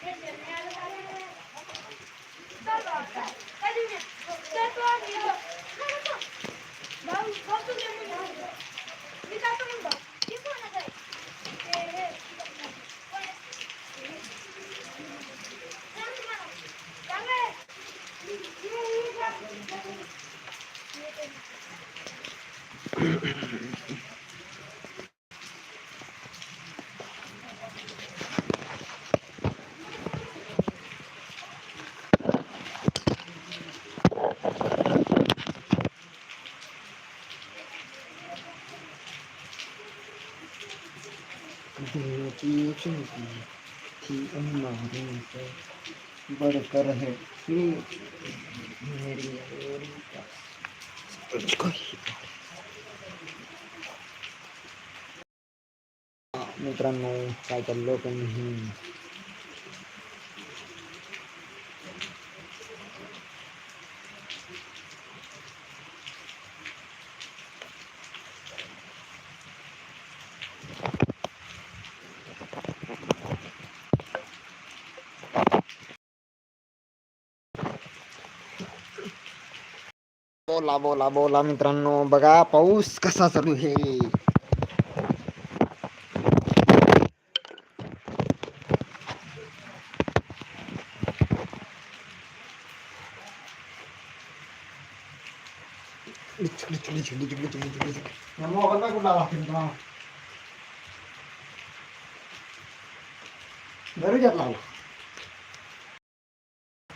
谢谢你啊这个是豆的 की थी से बढ़कर है मेरी तुझको ही मित्रांनो काय चाललो? पण बोला बोला बोला मित्रांनो, बघा, पाऊस कसा चालू आहे. घरी लावला.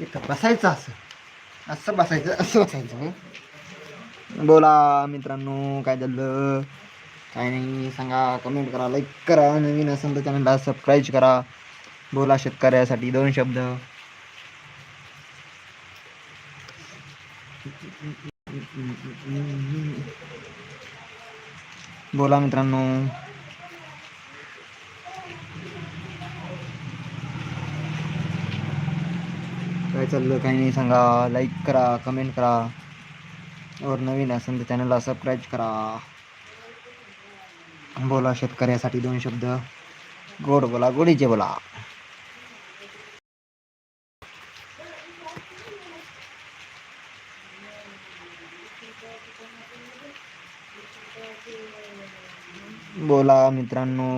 इथं बसायचं असं. असं बसायचं असं बसायचं? बोला मित्रांनो काय झालं काय नाही सांगा कमेंट करा लाईक करा नवीन असेल तर चॅनलला सबस्क्राईब करा. बोला शेतकऱ्यासाठी दोन शब्द. बोला मित्रांनो. काय चाललं काही नाही सांगा लाईक करा कमेंट करा. और नवीन असेल तर चॅनलला सबस्क्राईब करा. बोला शेतकऱ्यासाठी दोन शब्द. गोड बोला गोडीचे बोला. बोला मित्रांनो.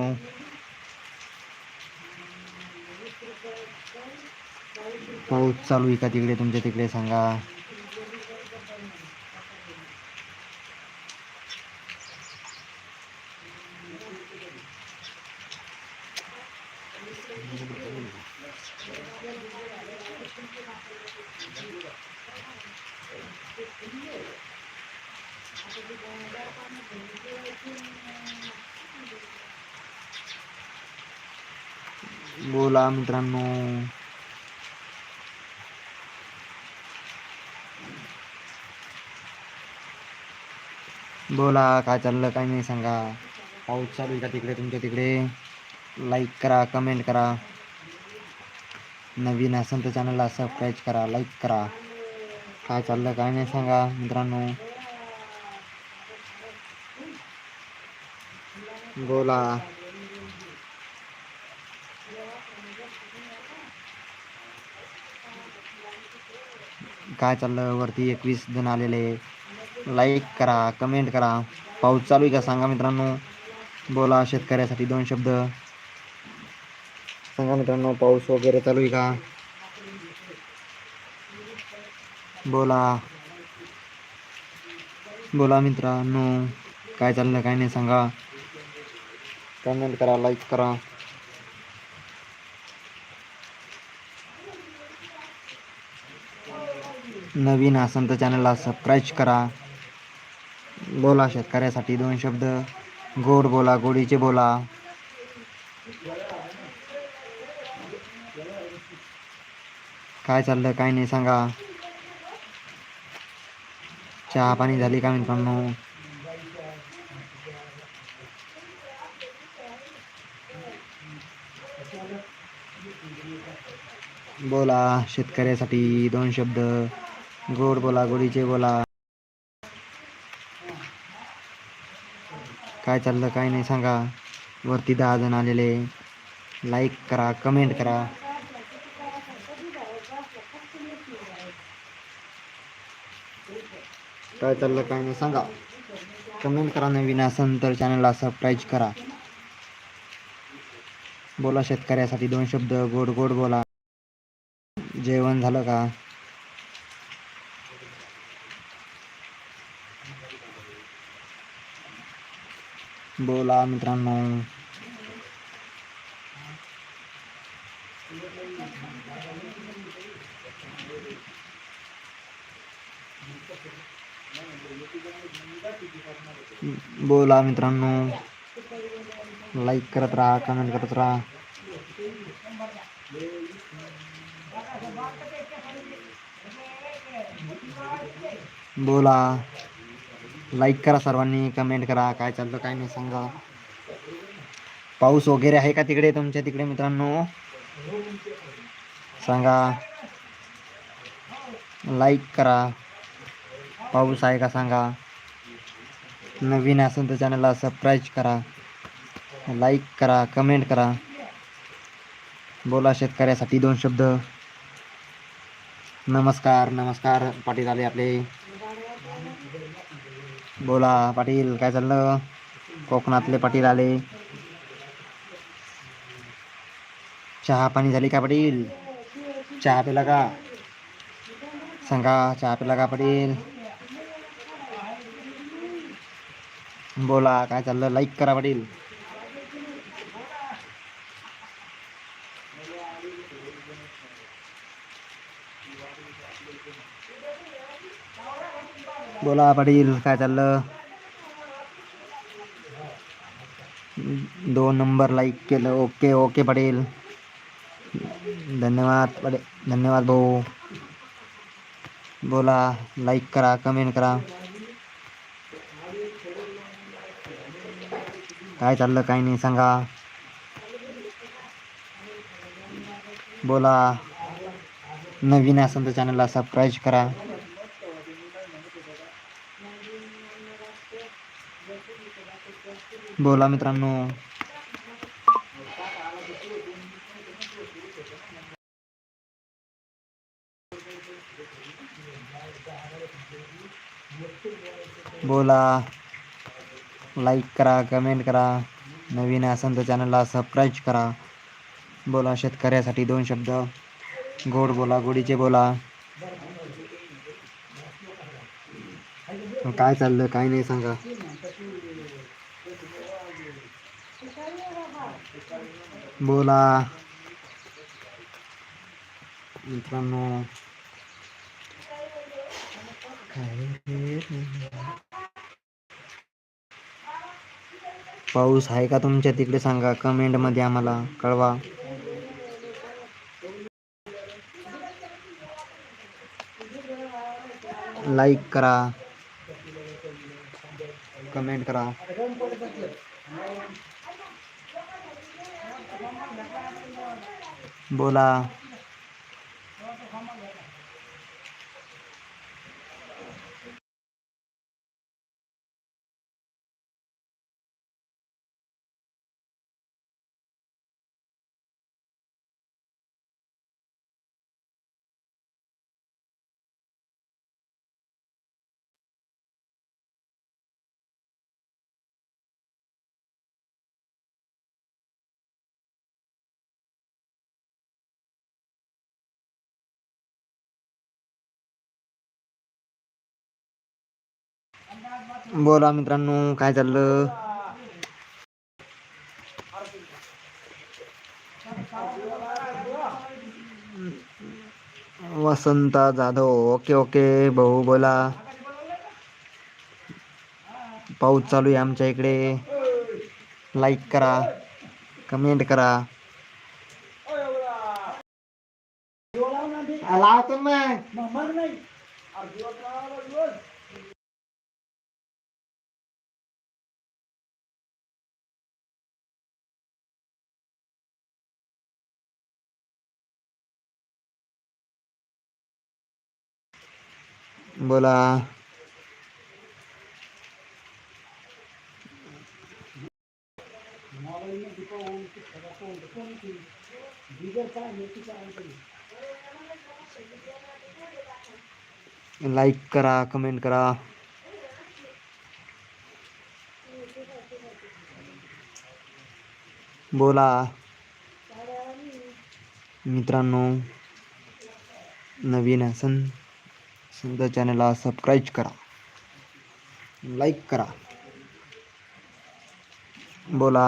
पाऊस चालू आहे का तिकडे? तुमच्या तिकडे सांगा. मित्रांनो बोला, काय चाललं, काय नाही सांगा. पाऊस चालू का तिकडे, तुमच्या तिकडे? लाईक करा कमेंट करा. नवीन असेल तर चॅनलला सबस्क्राईब करा लाईक करा. काय चाललं, काय नाही सांगा, मित्रांनो. बोला. काय चाललं वरती एकवीस जण आलेले लाईक करा कमेंट करा. पाऊस चालू आहे का सांगा मित्रांनो? बोला शेतकऱ्यासाठी दोन शब्द. सांगा मित्रांनो पाऊस वगैरे चालू आहे का? बोला. बोला मित्रांनो काय चाललं काय नाही सांगा. कमेंट करा लाईक करा. नवीन असेल तर चॅनलला सबस्क्राईब करा. बोला शेतकऱ्यासाठी दोन शब्द. गोड बोला गोडीचे बोला. काय चाललं काय नाही सांगा. चहा पाणी झाली का मित्रांनो? बोला शेतकऱ्यासाठी दोन शब्द. गोड बोला गोडीचे बोला. काय चाललं काय नाही सांगा. वरती दहा जण आलेले. लाईक करा कमेंट करा. काय चाललं काय नाही सांगा. कमेंट करा नवीन असन तर चॅनलला सबस्क्राईब करा. बोला शेतकऱ्यासाठी दोन शब्द गोड गोड बोला. जेवण झालं का? बोला मित्रांनो. बोला मित्रांनो. लाईक करत राहा कमेंट करत राहा. बोला. लाईक करा सर्वांनी कमेंट करा काय चाललं काय नाही सांगा. पाऊस वगैरे आहे का तिकडे तुमच्या तिकडे मित्रांनो? सांगा. लाईक करा. पाऊस आहे का सांगा. नवीन असेल तर चॅनलला सबस्क्राईब करा. लाईक करा कमेंट करा. बोला शेतकऱ्यासाठी दोन शब्द. नमस्कार नमस्कार पाटील आले आपले. बोला पाटील काय चाललं? कोकणातले पाटील आले. चहा पाणी झाली का पाटील? चहा पिला का? सांगा चहा पिला का पाटील? बोला काय चाललं? लाईक करा पाटील. बोला पाटील काय चाललं दोन नंबर लाईक केलं ओके ओके पाटील धन्यवाद पाटील धन्यवाद भाऊ बोला लाईक करा कमेंट करा। काय चाललं, काय नाही, सांगा। बोला, नवीन असेल तर चॅनलला सबस्क्राईब करा। बोला मित्रांनो. बोला. लाईक करा कमेंट करा. नवीन असेल तर चॅनलला सबस्क्राईब करा. बोला, शेतकऱ्यासाठी दोन शब्द. गोड बोला, गोडीचे बोला. काय चाललं, काय नाही सांगा. बोला. मित्रांनो. पाऊस आहे का तुमच्या तिकडे? सांगा. कमेंटमध्ये आम्हाला. कळवा. लाईक करा. कमेंट करा. बोला. बोला मित्रांनो काय चाललं? वसंता जाधव ओके ओके भाऊ बोला. पाऊस चालू आहे आमच्या इकडे. लाईक करा कमेंट करा. लावतो मग. बोला. लाईक करा कमेंट करा. बोला. मित्रांनो नवीन असन. समजा चॅनलला सबस्क्राईब करा लाईक करा। बोला।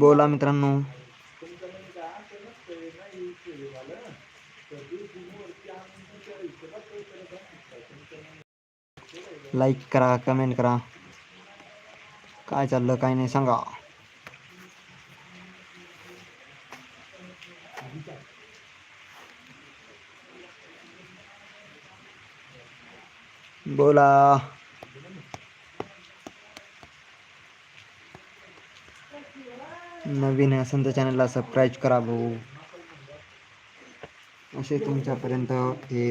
बोला मित्रांनो। लाईक करा कमेंट करा। काय चाललं, काय नाही, सांगा। बोला। नवीन असेल तर चॅनलला सबस्क्राईब करा भाऊ। असे तुमच्यापर्यंत हे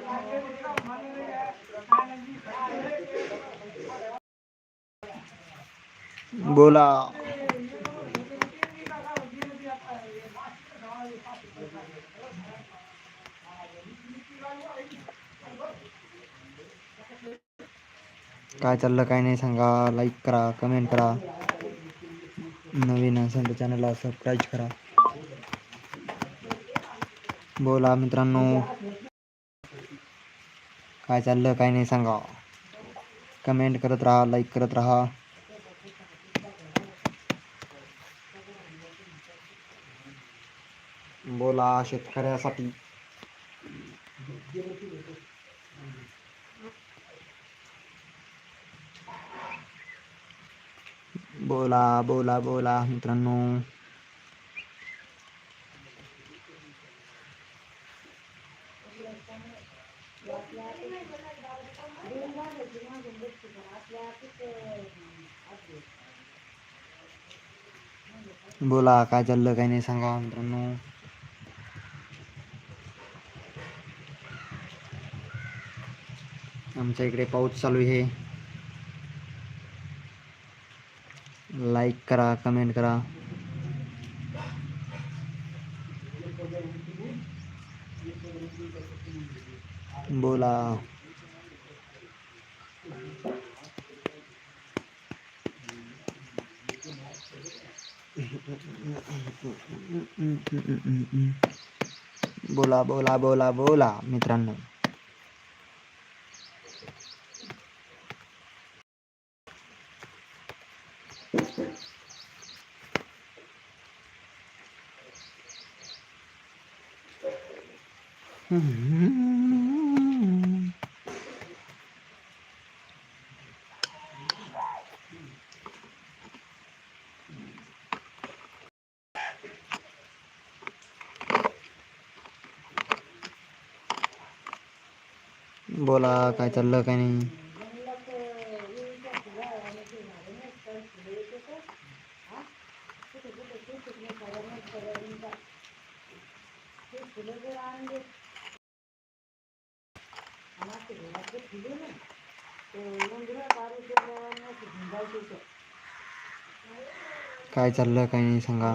बोला. काय चाललं काय नाही सांगा. लाईक करा कमेंट करा. नवीन असेल तर चॅनलला सबस्क्राईब करा. बोला मित्रांनो. काय चाललं काय नाही सांगा. कमेंट करत राहा लाईक करत राहा. बोला शेतकऱ्यासाठी. बोला बोला बोला मित्रांनो. बोला काय चाललं काय नाही सांगा मित्रांनो. आमच्या इकडे पाऊस चालू आहे. लाईक करा कमेंट करा. बोला. बोला बोला बोला बोला, मित्रांनो. बोला काय चाललं काय नाही? काय चाललं काय नाही सांगा.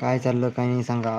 काय चाललं काय नाही सांगा.